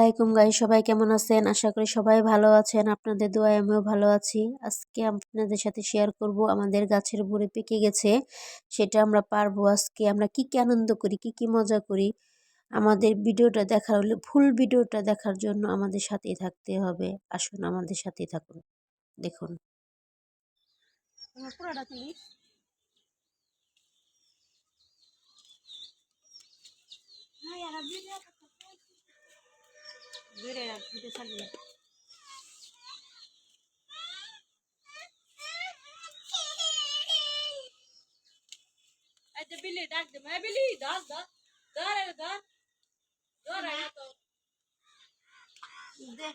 আলাইকুম গাই সবাই কেমন আছেন? আশা করি সবাই ভালো আছেন। আপনাদের দোয়ায় আমিও ভালো আছি। আজকে আপনাদের সাথে শেয়ার করব আমাদের গাছের ভরে পেকে গেছে, সেটা আমরা পারব আজকে। আমরা কি কি আনন্দ করি, কি কি মজা করি, আমাদের ভিডিওটা দেখার হলে, ফুল ভিডিওটা দেখার জন্য আমাদের সাথেই থাকতে হবে। আসুন আমাদের সাথেই থাকুন। দেখুন। তুলিস দূরে ভিডিও চালিয়ে আচ্ছা বিলি ডাক দে মা বিলি ধর ধর ধর রে ধর ধর আয়া তো দে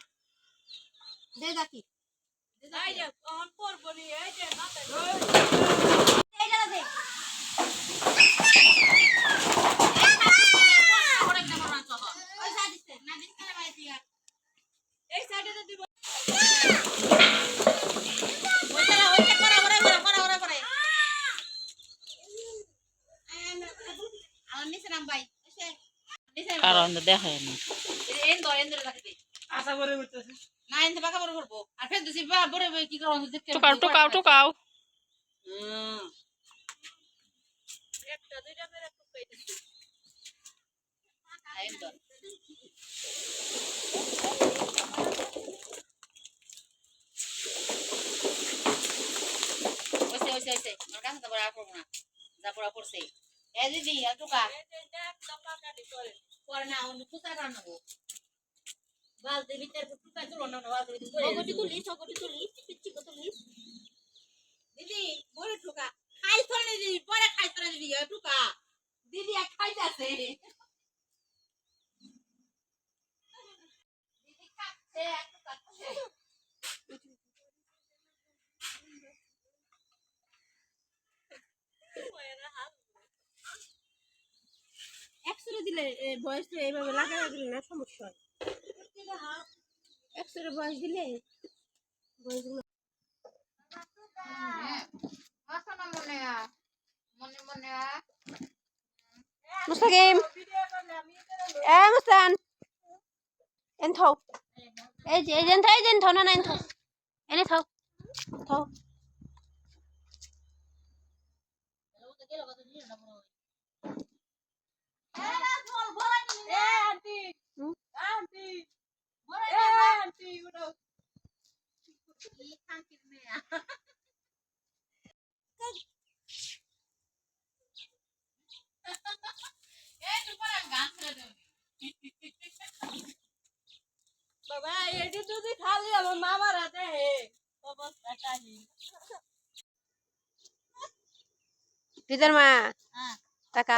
দে দেখি এই যে অন পর বলি এই যে মাথা এই যে দে ওই সাইডে না দিস না ভাই দিয়া এই সাইডে তো দিব ওইটা ওইটা করা করা করা করা করা করা আমার নিচে নাম ভাই নিচে কারণ দেখায় না এন দো এন দো রাখতে আশা করে বলতেছে না এন বাকা বড় করব আর ফের দিছি বা বড় কি করব। দেখতে টুকাও টুকাও টুকাও। হুম একটা দুইটা করে টুকাইতেছি এন দো ওইসে ওইসে ওইসে। আমার কাছে তো বড় আর পড়ব না। যা পড়া পড়ছে এ দিদি আর টুকা পরে না অন্য কুচা রান্নাবো বালতি ভিতরে টুকা তুলো না বালতি ভিতরে সগটি তুলি সগটি তুলি পিচ্ছি তুলি। দিদি বড় টুকা খাই থনে দিদি? পরে খাই থনে দিদি টুকা দিদি খাই যাচ্ছে দিদি খাচ্ছে আর টুকা খাচ্ছে একশোরে দিলে বয়স তো এইভাবে লাগা দিলে না, সমস্যা হয়। একশোরে বয়স দিলে বয়সগুলো মুস্তাকিম এন থাও। এই যে এই যে থাই যেন থাও, না না, এন থাও। এনে থাও থাও। বাবা এটি যদি খালি আমার মামার হাতে হে অবস্থা কাহি রিদার মা হ্যাঁ। টাকা।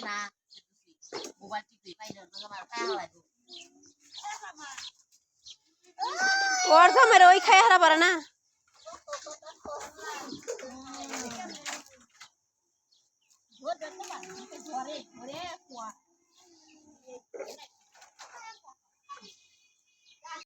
না মোবাইল টিপি পাইলো তোমার খাওয়া वर्षा मेरे वही खाया हरा भरा ना?